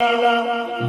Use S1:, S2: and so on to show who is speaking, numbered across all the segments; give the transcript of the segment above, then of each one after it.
S1: Yeah.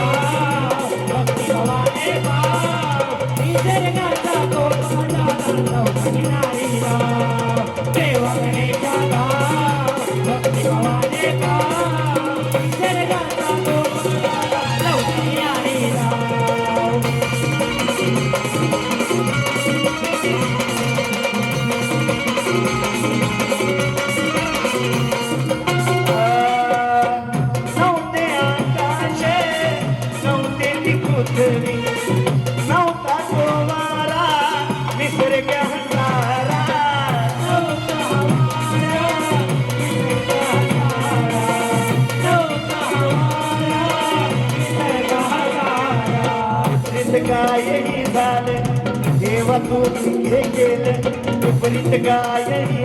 S1: देवा हे केलं.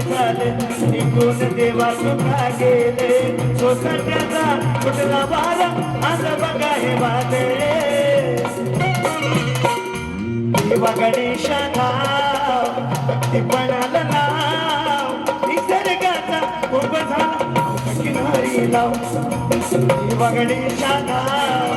S1: झालं. निघून देवा तुका गेले. सोसाट्याचा कुठला वार आज बघा हे वादळे देवा गणेशा नाव भक्तीपणाला नाव निसर्गाचा खूप झाला किनारी लाव. देवा गणेशा नाव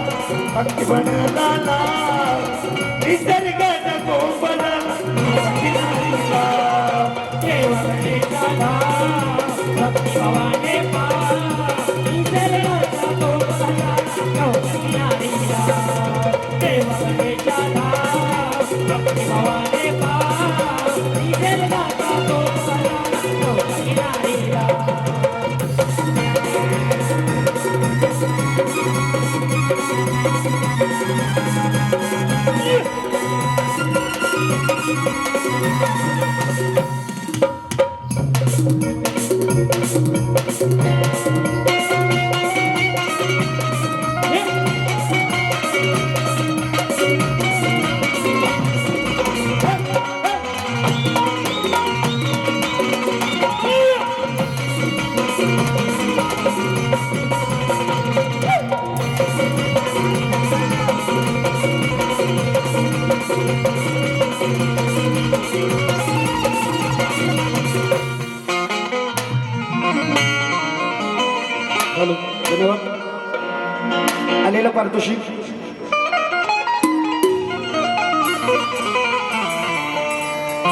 S2: आलेलं पारितोषिक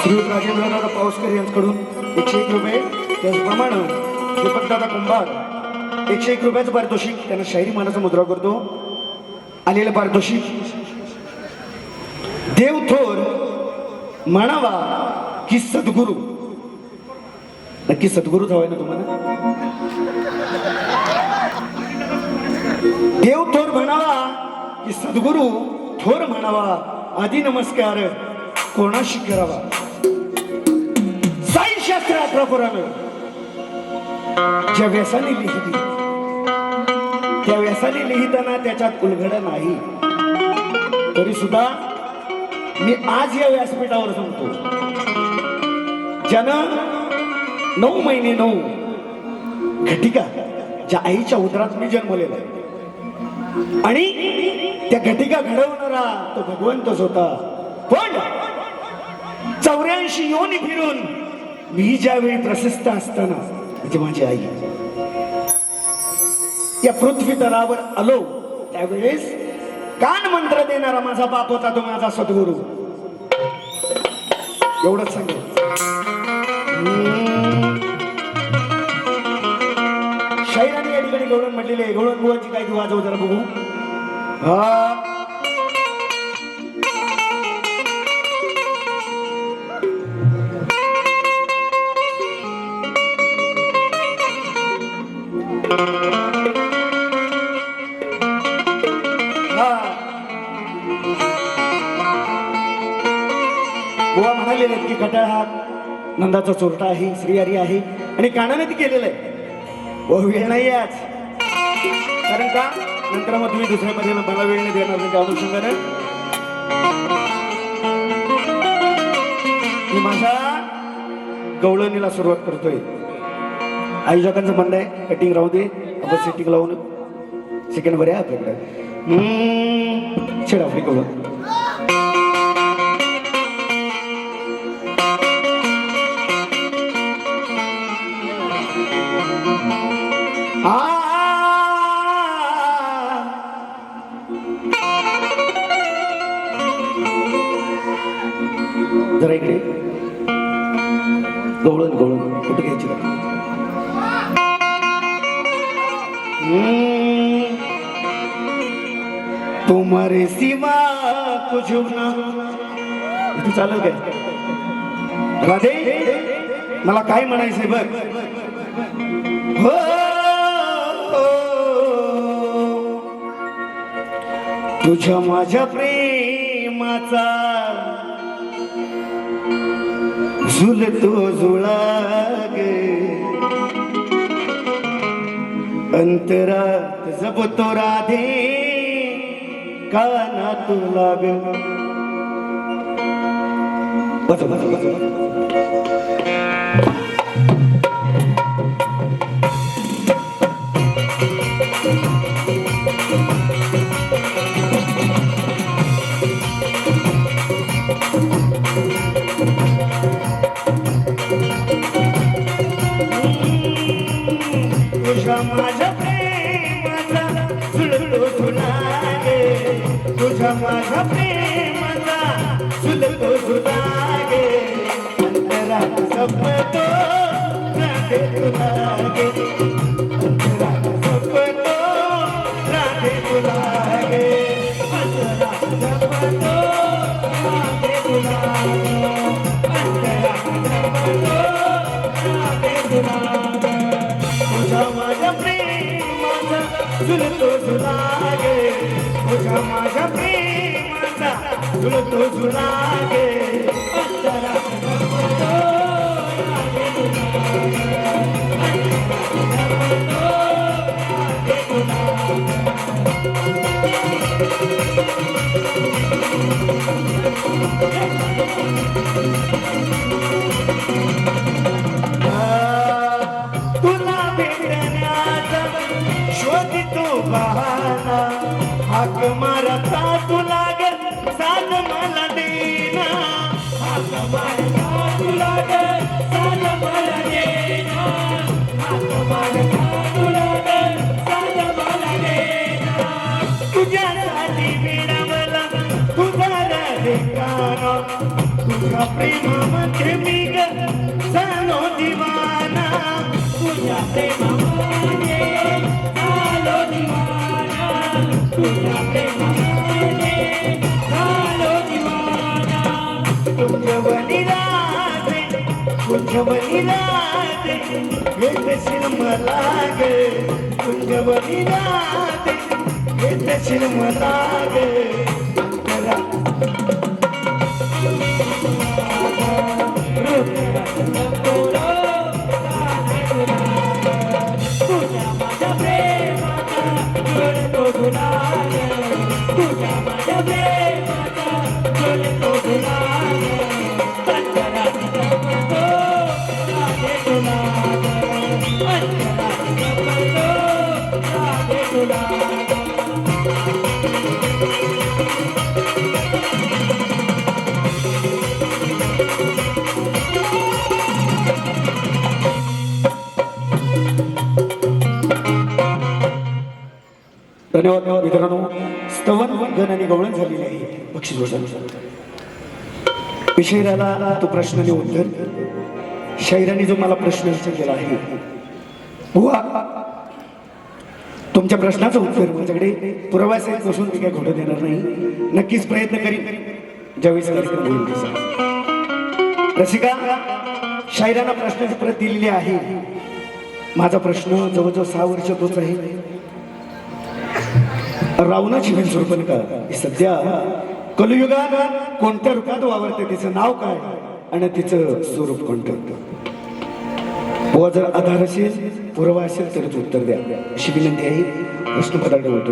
S2: श्रीयुत राजेंद्रदादा पावसकर यांच्याकडून एकशे एक रुपये त्याचप्रमाणे दीपकदादा कुंभार एकशे एक रुपयाचं पारितोषिक त्यांना शाहिरी मानाचा मुद्रा करतो. आलेलं पारितोषिक. देव थोर म्हणावा की सद्गुरू. नक्की सद्गुरूच हवाय ना तुम्हाला? की सद्गुरू थोर म्हणावा आधी नमस्कार कोणाशी करावा? साई शास्त्र अठरा ज्या व्यासाने लिहिली. त्या व्यासाने लिहिताना त्याच्यात उलगड नाही. तरी सुद्धा मी आज या व्यासपीठावर सांगतो ज्यानं नऊ महिने नऊ घटिका ज्या आईच्या उदरात मी जन्मलेला आहे. आणि त्या घटिका घडवणारा तो भगवंतच होता. पण चौऱ्याऐंशी योनी फिरून मी ज्यावेळी प्रशस्त असताना म्हणजे माझी आई या पृथ्वी तलावर आलो त्यावेळेस कान मंत्र देणारा माझा बाप होता तो माझा सद्गुरू. एवढंच सांगेल शाहिराने या ठिकाणी गौरव म्हटलेले आहे. गौरव बुवाची काय ती वाजव जरा बघू. हा. हा. बुवा म्हणाले आहेत की खटाळ हा नंदाचा चोरटा आहे श्रीहरी आहे आणि कानाने ती केलेलं आहे. व वेळ नाही आज. कारण का? नंतर मग तुम्ही दुसऱ्यामध्ये मला वेळ नाही देणार त्या अनुषंगाने मी माझ्या गवळणीला सुरुवात करतोय. आयोजकांचं म्हणणं आहे कटिंग राहू दे आपण सेटिंग लावून सेकंड बरे आपल्याकडे. छेड आपली गवळण. जरा इकडे. गवळण गवळण. कुठे घ्यायची का? तुम्हारे सिवा कुछ ना. चालेल काय राधे मला काय म्हणायचंय बघ. हो. तुझ्या माझ्या प्रेमाचा झुलतो जुळा गे. अंतरात जपतो राधे काना तुला ग. बस बस बस. बस. तुझ्या माझ्या प्रेमाचा झुलतो गे माझ्या प्रेमाचा झुलतो गे तुला गे झुलतो झुलागे तुझ्या माझ्या प्रेमाचा झुलतो झुलागे अंतरात जपतो राधे शोधितो बहाना हाक मारता तू ग साथ मला देना. हाक मारता तू ग साथ मला देना. हाक मारता तू ग साथ मला देना. तुझ्या तुझ्यासाठी मिळवला तुझा राधिकाना तुझ्या प्रेमामध्ये मी ग झालो दिवाना. तुझ्या प्रेमामध्ये मला ग तुझ्यावरी हे येतशील मला ग धन्यवाद मित्रांनो. स्तवन गण आणि गवळण झालेली आहे. बक्षीस वचन विषय राहिला तो प्रश्न आणि उत्तर शाहिराने जो मला प्रश्न विचारलेला आहे बुवा तुमच्या प्रश्नाचं उत्तर माझ्याकडे पुरावा सहित बसून मी काय घोडं देणार नाही. नक्कीच प्रयत्न करीन. ज्यावेळेस कार्यक्रम होईल रसिका शायरांना प्रश्नाची प्रत दिलेली आहे. माझा प्रश्न जवळजवळ सहा वर्ष तोच आहे. रावणाची बहीण का सध्या कलयुगात कोणत्या रूपात वावरते तिचं नाव काय? आणि तिचं स्वरूप कोणतं? बुवा जर आधार असेल पुरावा असेल तरच उत्तर द्या. अशी विनंती आहे. प्रश्न पदार्थ होतो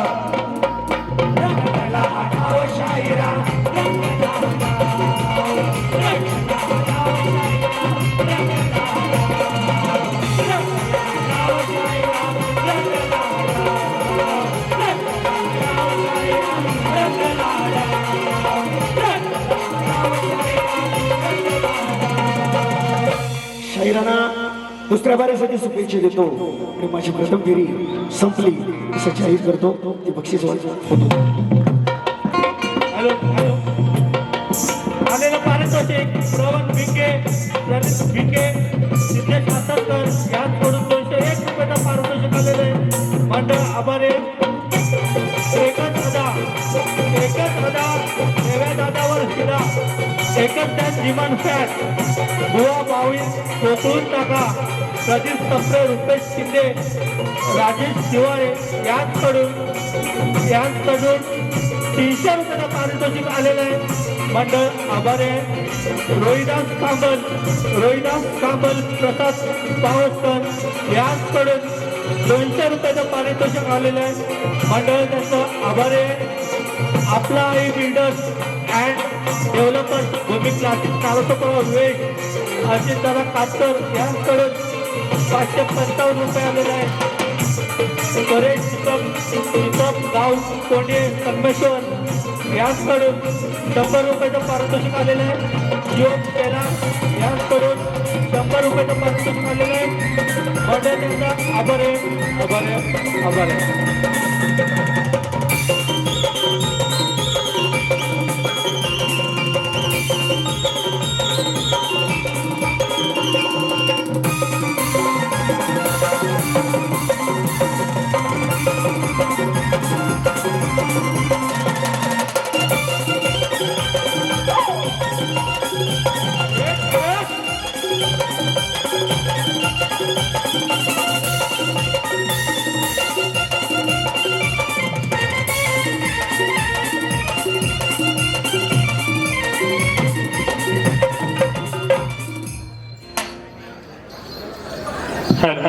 S2: दुसऱ्या बारीसाठी शुभेच्छा देतो. आणि माझी प्रथम फेरी संपली असं जाहीर करतो. ते बक्षीस होतो.
S1: हॅलो आलेलं श्रवण भिंके प्रदीप सिद्धेश हातकर याचकडून दोनशे एक रुपयाचं पारितोषिक आलेलं आहे. मंडळ एकच हजार एकच हजार नव्या दादावर शिरा एकच त्यात डिमांड फॅट बुवा बावीस कोकळून टाका. प्रदीप सप्रे रुपेश शिंदे राजेश शिवाळे यांकडून यांकडून तीनशे रुपयाचं पारितोषिक आलेलं आहे. मंडळ आभारे रोहिदास कांबल रोहिदास कांबल प्रसाद पावसकर यांकडून दोनशे रुपयाचं पारितोषिक आलेलं आहे. मंडळ त्यांचं आभारे आपला Aai builders and developers Bhumi classic वेग वेट अजितदादा कातर यांकडून पाचशे पंचावन्न रुपये आलेले आहे परेश चिकम चिकम गाव कोंडे संगमेश्वर यांकडून शंभर रुपयाचं पारितोषिक आलेलं आहे. योग केला यांकडून शंभर रुपयाचं पारितोषिक आलेलं आहे. मंडळ त्यांचा आभार आहे आभार आहे आभार आहे.